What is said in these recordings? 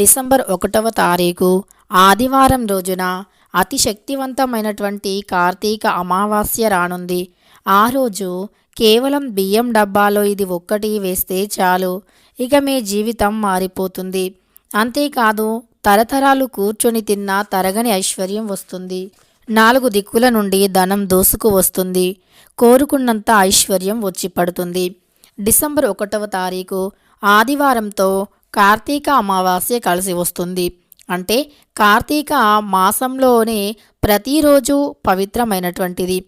December ఒకటవ తారీఖు ఆదివారం రోజున అతి శక్తివంతమైనటువంటి కార్తీక అమావాస్య రానుంది. ఆ రోజు కేవలం బియ్యం డబ్బాలో ఇది ఒక్కటి వేస్తే చాలు. ఇక మీ జీవితం మారిపోతుంది. అంతేకాదు తరతరాలు కూర్చొని తిన్న తరగని ఐశ్వర్యం వస్తుంది. నాలుగు దిక్కుల నుండి ధనం దోసుకు వస్తుంది. కోరుకున్నంత ఐశ్వర్యం వచ్చి పడుతుంది. డిసెంబర్ ఒకటవ తారీఖు ఆదివారంతో కార్తీక అమావాస్య కలిసి వస్తుంది. అంటే కార్తీక మాసంలోనే ప్రతిరోజు పవిత్రమైనటువంటిది.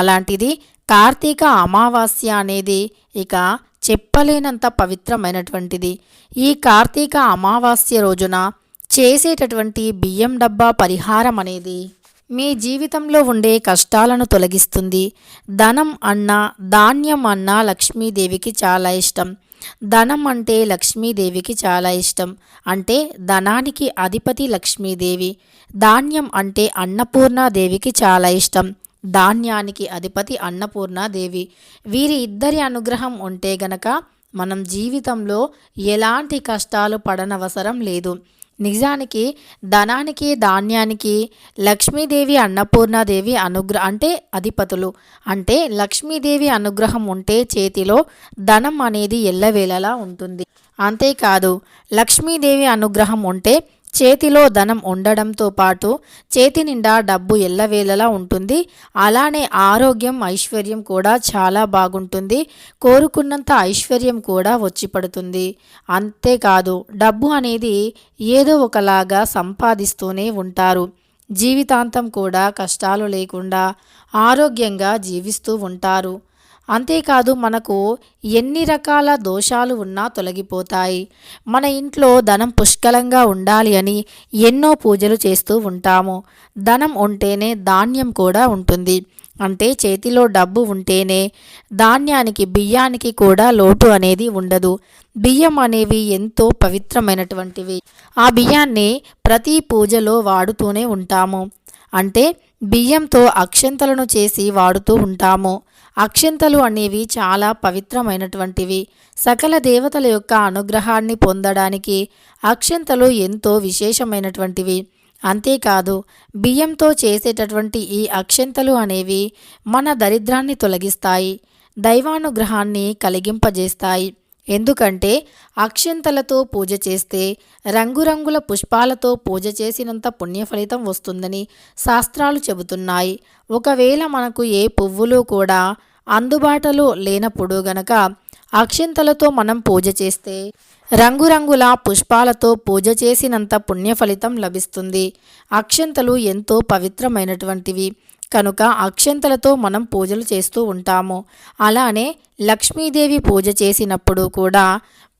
అలాంటిది కార్తీక అమావాస్య అనేది ఇక చెప్పలేనంత పవిత్రమైనటువంటిది. ఈ కార్తీక అమావాస్య రోజున చేసేటటువంటి బియ్యం డబ్బా పరిహారం అనేది మీ జీవితంలో ఉండే కష్టాలను తొలగిస్తుంది. ధనం అన్నా ధాన్యం అన్నా లక్ష్మీదేవికి చాలా ఇష్టం. ధనం అంటే లక్ష్మీదేవికి చాలా ఇష్టం. అంటే ధనానికి అధిపతి లక్ష్మీదేవి. ధాన్యం అంటే అన్నపూర్ణాదేవికి చాలా ఇష్టం. ధాన్యానికి అధిపతి అన్నపూర్ణాదేవి. వీరి ఇద్దరి అనుగ్రహం ఉంటే గనక మనం జీవితంలో ఎలాంటి కష్టాలు పడనవసరం లేదు. నిజానికి ధనానికి ధాన్యానికి లక్ష్మీదేవి అన్నపూర్ణాదేవి అనుగ్రహ అంటే అధిపతులు. అంటే లక్ష్మీదేవి అనుగ్రహం ఉంటే చేతిలో ధనం అనేది ఎల్లవేళలా ఉంటుంది. అంతేకాదు లక్ష్మీదేవి అనుగ్రహం ఉంటే చేతిలో ధనం ఉండడంతో పాటు చేతి నిండా డబ్బు ఎల్లవేళలా ఉంటుంది. అలానే ఆరోగ్యం ఐశ్వర్యం కూడా చాలా బాగుంటుంది. కోరుకున్నంత ఐశ్వర్యం కూడా వచ్చి పడుతుంది. అంతేకాదు డబ్బు అనేది ఏదో ఒకలాగా సంపాదిస్తూనే ఉంటారు. జీవితాంతం కూడా కష్టాలు లేకుండా ఆరోగ్యంగా జీవిస్తూ ఉంటారు. అంతేకాదు మనకు ఎన్ని రకాల దోషాలు ఉన్నా తొలగిపోతాయి. మన ఇంట్లో ధనం పుష్కలంగా ఉండాలి అని ఎన్నో పూజలు చేస్తూ ఉంటాము. ధనం ఉంటేనే ధాన్యం కూడా ఉంటుంది. అంటే చేతిలో డబ్బు ఉంటేనే ధాన్యానికి బియ్యానికి కూడా లోటు అనేది ఉండదు. బియ్యం అనేవి ఎంతో పవిత్రమైనటువంటివి. ఆ బియ్యాన్ని ప్రతి పూజలో వాడుతూనే ఉంటాము. అంటే బియ్యంతో అక్షంతలను చేసి వాడుతూ ఉంటాము. అక్షంతలు అనేవి చాలా పవిత్రమైనటువంటివి. సకల దేవతల యొక్క అనుగ్రహాన్ని పొందడానికి అక్షంతలు ఎంతో విశేషమైనటువంటివి. అంతేకాదు బియ్యంతో చేసేటటువంటి ఈ అక్షంతలు అనేవి మన దరిద్రాన్ని తొలగిస్తాయి దైవానుగ్రహాన్ని కలిగింపజేస్తాయి. ఎందుకంటే అక్షంతలతో పూజ చేస్తే రంగురంగుల పుష్పాలతో పూజ చేసినంత పుణ్యఫలితం వస్తుందని శాస్త్రాలు చెబుతున్నాయి. ఒకవేళ మనకు ఏ పువ్వులు కూడా అందుబాటులో లేనప్పుడు గనక అక్షంతలతో మనం పూజ చేస్తే రంగురంగుల పుష్పాలతో పూజ చేసినంత పుణ్యఫలితం లభిస్తుంది. అక్షంతలు ఎంతో పవిత్రమైనటువంటివి. కనుక అక్షంతలతో మనం పూజలు చేస్తూ ఉంటాము. అలానే లక్ష్మీదేవి పూజ చేసినప్పుడు కూడా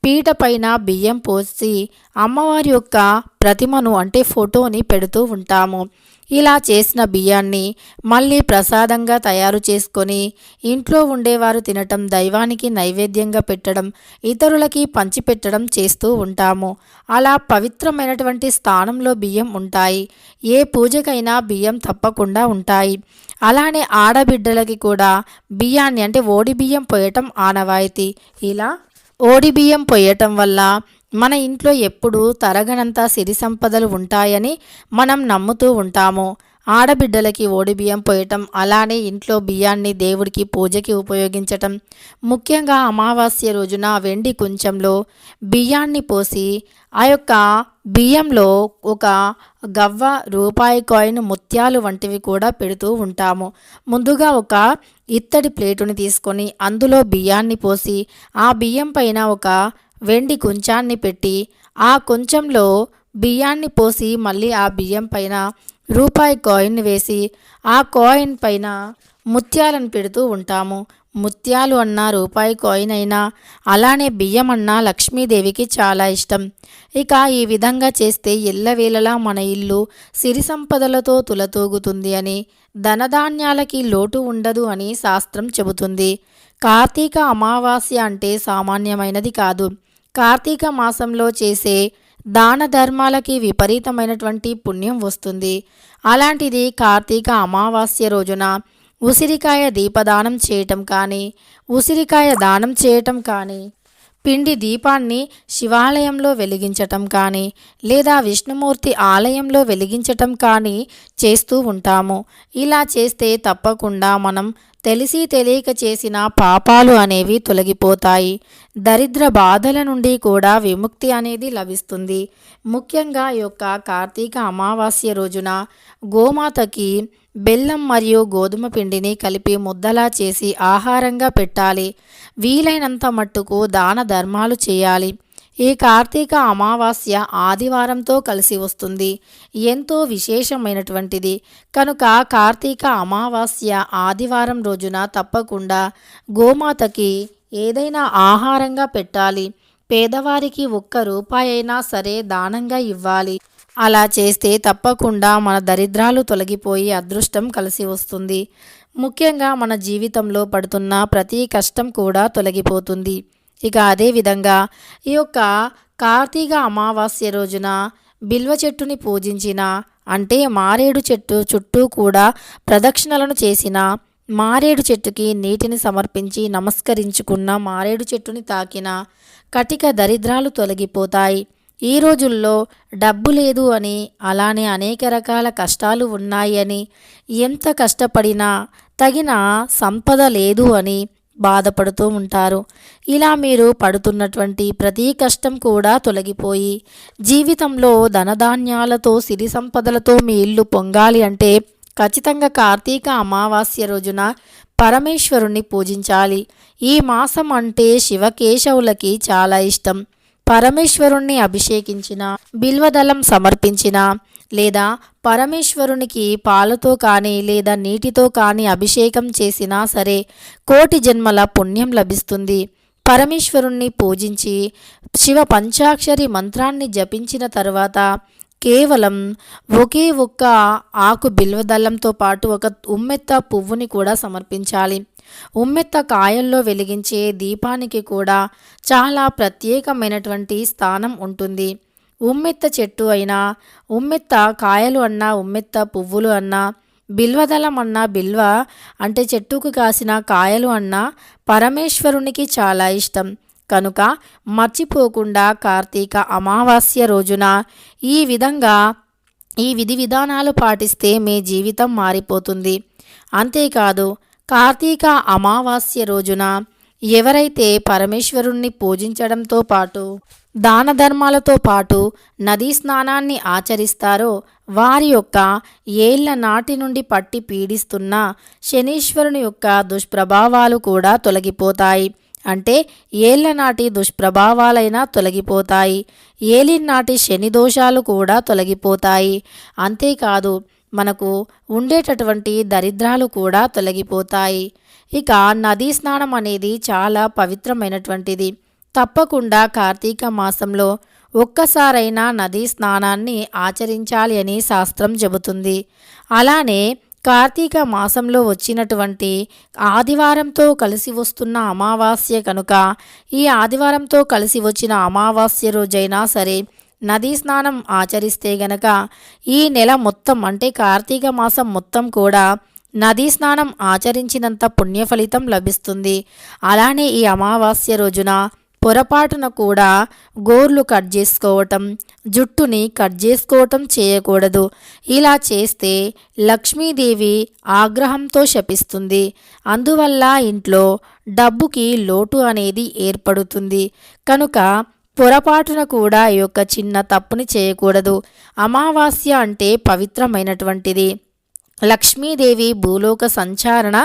పీట పైన బియ్యం పోసి అమ్మవారి యొక్క ప్రతిమను అంటే ఫోటోని పెడుతూ ఉంటాము. ఇలా చేసిన బియ్యాన్ని మళ్ళీ ప్రసాదంగా తయారు చేసుకొని ఇంట్లో ఉండేవారు తినటం దైవానికి నైవేద్యంగా పెట్టడం ఇతరులకి పంచిపెట్టడం చేస్తూ ఉంటాము. అలా పవిత్రమైనటువంటి స్థానంలో బియ్యం ఉంటాయి. ఏ పూజకైనా బియ్యం తప్పకుండా ఉంటాయి. అలానే ఆడబిడ్డలకి కూడా బియ్యాన్ని అంటే ఓడి బియ్యం పోయటం ఆనవాయితీ. ఇలా ఓడి బియ్యం పోయటం వల్ల మన ఇంట్లో ఎప్పుడూ తరగనంత సిరి సంపదలు ఉంటాయని మనం నమ్ముతూ ఉంటాము. ఆడబిడ్డలకి ఓడి బియ్యం పోయటం అలానే ఇంట్లో బియ్యాన్ని దేవుడికి పూజకి ఉపయోగించటం. ముఖ్యంగా అమావాస్య రోజున వెండి కుంచంలో బియ్యాన్ని పోసి ఆ యొక్క బియ్యంలో ఒక గవ్వ రూపాయి కాయిన్ ముత్యాలు వంటివి కూడా పెడుతూ ఉంటాము. ముందుగా ఒక ఇత్తడి ప్లేటుని తీసుకొని అందులో బియ్యాన్ని పోసి ఆ బియ్యం పైన ఒక వెండి కుంచాన్ని పెట్టి ఆ కొంచెంలో బియ్యాన్ని పోసి మళ్ళీ ఆ బియ్యం పైన రూపాయి కాయిన్ వేసి ఆ కాయిన్ పైన ముత్యాలను పెడుతూ ఉంటాము. ముత్యాలు అన్నా రూపాయి కాయిన్ అయినా అలానే బియ్యం అన్నా లక్ష్మీదేవికి చాలా ఇష్టం. ఇక ఈ విధంగా చేస్తే ఎల్లవేళలా మన ఇల్లు సిరి సంపదలతో తులతూగుతుంది అని ధనధాన్యాలకి లోటు ఉండదు అని శాస్త్రం చెబుతుంది. కార్తీక అమావాస్య అంటే సామాన్యమైనది కాదు. కార్తీక మాసంలో చేసే దాన ధర్మాలకి విపరీతమైనటువంటి పుణ్యం వస్తుంది. అలాంటిది కార్తీక అమావాస్య రోజున ఉసిరికాయ దీపదానం చేయటం కానీ ఉసిరికాయ దానం చేయటం కానీ పిండి దీపాన్ని శివాలయంలో వెలిగించటం కానీ లేదా విష్ణుమూర్తి ఆలయంలో వెలిగించటం కానీ చేస్తూ ఉంటాము. ఇలా చేస్తే తప్పకుండా మనం తెలిసి తెలియక చేసిన పాపాలు అనేవి తొలగిపోతాయి. దరిద్ర బాధల నుండి కూడా విముక్తి అనేది లభిస్తుంది. ముఖ్యంగా ఈ యొక్క కార్తీక అమావాస్య రోజున గోమాతకి బెల్లం మరియు గోధుమ పిండిని కలిపి ముద్దలా చేసి ఆహారంగా పెట్టాలి. వీలైనంత మట్టుకు దాన ధర్మాలు చేయాలి. ఈ కార్తీక అమావాస్య ఆదివారంతో కలిసి వస్తుంది. ఎంతో విశేషమైనటువంటిది. కనుక కార్తీక అమావాస్య ఆదివారం రోజున తప్పకుండా గోమాతకి ఏదైనా ఆహారంగా పెట్టాలి. పేదవారికి ఒక్క రూపాయి అయినా సరే దానంగా ఇవ్వాలి. అలా చేస్తే తప్పకుండా మన దరిద్రాలు తొలగిపోయి అదృష్టం కలిసి వస్తుంది. ముఖ్యంగా మన జీవితంలో పడుతున్న ప్రతి కష్టం కూడా తొలగిపోతుంది. ఇక అదేవిధంగా ఈ యొక్క కార్తీక అమావాస్య రోజున బిల్వ చెట్టుని పూజించిన అంటే మారేడు చెట్టు చుట్టూ కూడా ప్రదక్షిణలను చేసిన మారేడు చెట్టుకి నీటిని సమర్పించి నమస్కరించుకున్న మారేడు చెట్టుని తాకిన కటిక దరిద్రాలు తొలగిపోతాయి. ఈ రోజుల్లో డబ్బు లేదు అని అలానే అనేక రకాల కష్టాలు ఉన్నాయి అని ఎంత కష్టపడినా తగిన సంపద లేదు అని బాధపడుతూ ఉంటారు. ఇలా మీరు పడుతున్నటువంటి ప్రతి కష్టం కూడా తొలగిపోయి జీవితంలో ధనధాన్యాలతో సిరి సంపదలతో మీ ఇల్లు పొంగాలి అంటే ఖచ్చితంగా కార్తీక అమావాస్య రోజున పరమేశ్వరుణ్ణి పూజించాలి. ఈ మాసం అంటే శివకేశవులకి చాలా ఇష్టం. పరమేశ్వరుణ్ణి అభిషేకించిన బిల్వదళం సమర్పించిన లేదా పరమేశ్వరునికి పాలతో కానీ లేదా నీటితో కానీ అభిషేకం చేసినా సరే కోటి జన్మల పుణ్యం లభిస్తుంది. పరమేశ్వరుణ్ణి పూజించి శివ పంచాక్షరి మంత్రాన్ని జపించిన తర్వాత కేవలం ఒకే ఒక్క ఆకు బిల్వదల్లంతో పాటు ఒక ఉమ్మెత్త పువ్వుని కూడా సమర్పించాలి. ఉమ్మెత్త కాయల్లో వెలిగించే దీపానికి కూడా చాలా ప్రత్యేకమైనటువంటి స్థానం ఉంటుంది. ఉమ్మెత్త చెట్టు అయినా ఉమ్మెత్త కాయలు అన్నా ఉమ్మెత్త పువ్వులు అన్నా బిల్వదళం అన్నా బిల్వ అంటే చెట్టుకు కాసిన కాయలు అన్నా పరమేశ్వరునికి చాలా ఇష్టం. కనుక మర్చిపోకుండా కార్తీక అమావాస్య రోజున ఈ విధంగా ఈ విధి విధానాలు పాటిస్తే మీ జీవితం మారిపోతుంది. అంతేకాదు కార్తీక అమావాస్య రోజున ఎవరైతే పరమేశ్వరుణ్ణి పూజించడంతో పాటు దాన ధర్మాలతో పాటు నదీ స్నానాన్ని ఆచరిస్తారో వారి యొక్క ఏళ్ళ నాటి నుండి పట్టి పీడిస్తున్న శనీశ్వరుని యొక్క దుష్ప్రభావాలు కూడా తొలగిపోతాయి. అంటే ఏళ్ళనాటి దుష్ప్రభావాలైనా తొలగిపోతాయి. ఏలినాటి శని దోషాలు కూడా తొలగిపోతాయి. అంతేకాదు మనకు ఉండేటటువంటి దరిద్రాలు కూడా తొలగిపోతాయి. ఇక నదీ స్నానం అనేది చాలా పవిత్రమైనటువంటిది. తప్పకుండా కార్తీక మాసంలో ఒక్కసారైనా నదీ స్నానాన్ని ఆచరించాలి అని శాస్త్రం చెబుతుంది. అలానే కార్తీక మాసంలో వచ్చినటువంటి ఆదివారంతో కలిసి వస్తున్న అమావాస్య కనుక ఈ ఆదివారంతో కలిసి వచ్చిన అమావాస్య రోజైనా సరే నదీ స్నానం ఆచరిస్తే గనక ఈ నెల మొత్తం అంటే కార్తీక మాసం మొత్తం కూడా నదీ స్నానం ఆచరించినంత పుణ్యఫలితం లభిస్తుంది. అలానే ఈ అమావాస్య రోజున పొరపాటున కూడా గోర్లు కట్ చేసుకోవటం జుట్టుని కట్ చేసుకోవటం చేయకూడదు. ఇలా చేస్తే లక్ష్మీదేవి ఆగ్రహంతో శపిస్తుంది. అందువల్ల ఇంట్లో డబ్బుకి లోటు అనేది ఏర్పడుతుంది. కనుక పొరపాటున కూడా ఈ యొక్క చిన్న తప్పుని చేయకూడదు. అమావాస్య అంటే పవిత్రమైనటువంటిది. లక్ష్మీదేవి భూలోక సంచారణ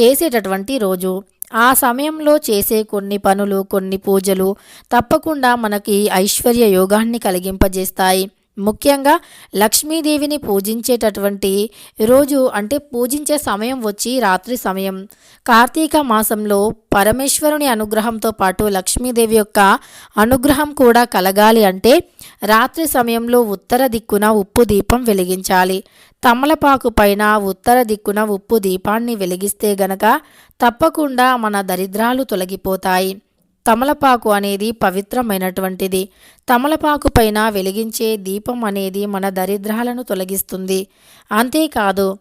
చేసేటటువంటి రోజు. ఆ సమయంలో చేసే కొన్ని పనులు కొన్ని పూజలు తప్పకుండా మనకి ఐశ్వర్య యోగాన్ని కలిగింపజేస్తాయి. ముఖ్యంగా లక్ష్మీదేవిని పూజించేటటువంటి రోజు అంటే పూజించే సమయం వచ్చి రాత్రి సమయం. కార్తీక మాసంలో పరమేశ్వరుని అనుగ్రహంతో పాటు లక్ష్మీదేవి యొక్క అనుగ్రహం కూడా కలగాలి అంటే రాత్రి సమయంలో ఉత్తర దిక్కున ఉప్పు దీపం వెలిగించాలి. తమలపాకు పైన ఉత్తర దిక్కున ఉప్పు దీపాన్ని వెలిగిస్తే గనక తప్పకుండా మన దరిద్రాలు తొలగిపోతాయి. తమలపాకు అనేది పవిత్రమైనటువంటిది. తమలపాకు పైన వెలిగించే దీపం అనేది మన దరిద్రాలను తొలగిస్తుంది. అంతేకాదు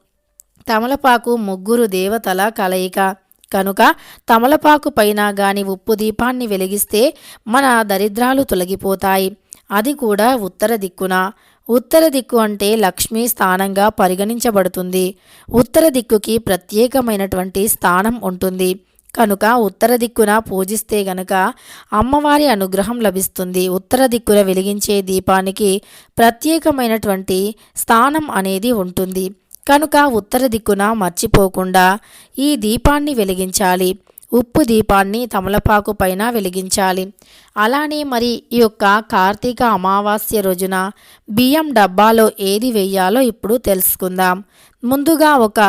తమలపాకు ముగ్గురు దేవతల కలయిక. కనుక తమలపాకు పైన గాని ఉప్పు దీపాన్ని వెలిగిస్తే మన దరిద్రాలు తొలగిపోతాయి. అది కూడా ఉత్తర దిక్కున. ఉత్తర దిక్కు అంటే లక్ష్మీ స్థానంగా పరిగణించబడుతుంది. ఉత్తర దిక్కుకి ప్రత్యేకమైనటువంటి స్థానం ఉంటుంది. కనుక ఉత్తర దిక్కున పూజిస్తే గనుక అమ్మవారి అనుగ్రహం లభిస్తుంది. ఉత్తర దిక్కున వెలిగించే దీపానికి ప్రత్యేకమైనటువంటి స్థానం అనేది ఉంటుంది. కనుక ఉత్తర దిక్కున మర్చిపోకుండా ఈ దీపాన్ని వెలిగించాలి. ఉప్పు దీపాన్ని తమలపాకు పైన వెలిగించాలి. అలానే మరి ఈ యొక్క కార్తీక అమావాస్య రోజున బియ్యం డబ్బాలో ఏది వేయాలో ఇప్పుడు తెలుసుకుందాం. ముందుగా ఒక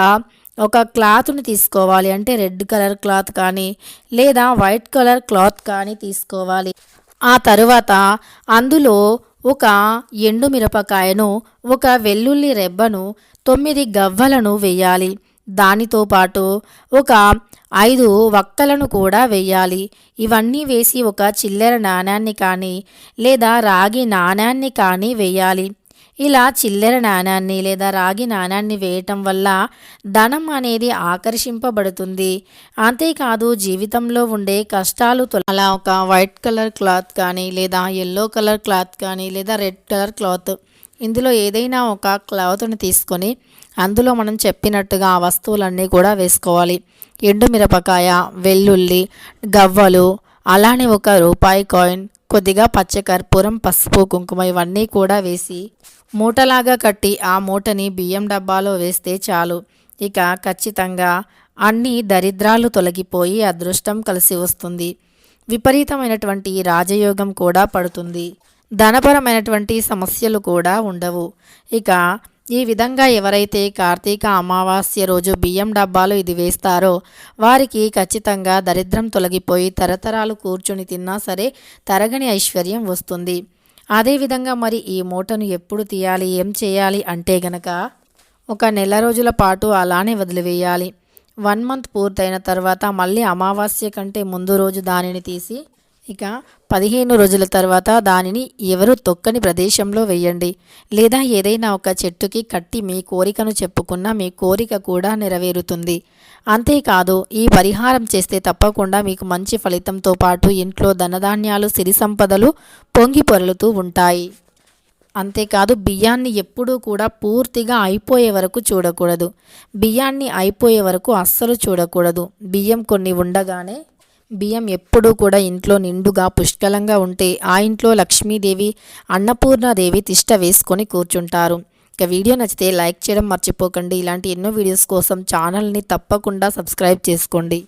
ఒక క్లాత్ని తీసుకోవాలి. అంటే రెడ్ కలర్ క్లాత్ కానీ లేదా వైట్ కలర్ క్లాత్ కానీ తీసుకోవాలి. ఆ తరువాత అందులో ఒక ఎండు మిరపకాయను ఒక వెల్లుల్లి రెబ్బను తొమ్మిది గవ్వలను వేయాలి. దానితో పాటు ఒక ఐదు వక్కలను కూడా వేయాలి. ఇవన్నీ వేసి ఒక చిల్లర నాణ్యాన్ని కానీ లేదా రాగి నాణ్యాన్ని కానీ వేయాలి. ఇలా చిల్లర నాణాన్ని లేదా రాగి నాణ్యాన్ని వేయటం వల్ల ధనం అనేది ఆకర్షింపబడుతుంది. అంతేకాదు జీవితంలో ఉండే కష్టాలు అలా ఒక వైట్ కలర్ క్లాత్ కానీ లేదా ఎల్లో కలర్ క్లాత్ కానీ లేదా రెడ్ కలర్ క్లాత్ ఇందులో ఏదైనా ఒక క్లాత్ని తీసుకొని అందులో మనం చెప్పినట్టుగా ఆ వస్తువులన్నీ కూడా వేసుకోవాలి. ఎండు మిరపకాయ వెల్లుల్లి గవ్వలు అలానే ఒక రూపాయి కాయిన్ కొద్దిగా పచ్చకర్పూరం పసుపు కుంకుమ ఇవన్నీ కూడా వేసి మూటలాగా కట్టి ఆ మూటని బియ్యం డబ్బాలో వేస్తే చాలు. ఇక ఖచ్చితంగా అన్ని దరిద్రాలు తొలగిపోయి అదృష్టం కలిసి వస్తుంది. విపరీతమైనటువంటి రాజయోగం కూడా పడుతుంది. ధనపరమైనటువంటి సమస్యలు కూడా ఉండవు. ఇక ఈ విధంగా ఎవరైతే కార్తీక అమావాస్య రోజు బియ్యం డబ్బాలు ఇది వేస్తారో వారికి ఖచ్చితంగా దరిద్రం తొలగిపోయి తరతరాలు కూర్చుని తిన్నా సరే తరగని ఐశ్వర్యం వస్తుంది. అదేవిధంగా మరి ఈ మూటను ఎప్పుడు తీయాలి ఏం చేయాలి అంటే గనక ఒక నెల రోజుల పాటు అలానే వదిలివేయాలి. వన్ మంత్ పూర్తయిన తర్వాత మళ్ళీ అమావాస్య కంటే ముందు రోజు దానిని తీసి ఇక పదిహేను రోజుల తర్వాత దానిని ఎవరు తొక్కని ప్రదేశంలో వేయండి. లేదా ఏదైనా ఒక చెట్టుకి కట్టి మీ కోరికను చెప్పుకున్న మీ కోరిక కూడా నెరవేరుతుంది. అంతేకాదు ఈ పరిహారం చేస్తే తప్పకుండా మీకు మంచి ఫలితంతో పాటు ఇంట్లో ధనధాన్యాలు సిరి సంపదలు పొంగి పొరలుతూ ఉంటాయి. అంతేకాదు బియ్యాన్ని ఎప్పుడూ కూడా పూర్తిగా అయిపోయే వరకు చూడకూడదు. బియ్యాన్ని అయిపోయే వరకు అస్సలు చూడకూడదు. బియ్యం కొన్ని ఉండగానే బియ్యం ఎప్పుడూ కూడా ఇంట్లో నిండుగా పుష్కలంగా ఉంటే ఆ ఇంట్లో లక్ష్మీదేవి అన్నపూర్ణాదేవి తిష్ట వేసుకొని కూర్చుంటారు. ఇక వీడియో నచ్చితే లైక్ చేయడం మర్చిపోకండి. ఇలాంటి ఎన్నో వీడియోస్ కోసం ఛానల్ని తప్పకుండా సబ్స్క్రైబ్ చేసుకోండి.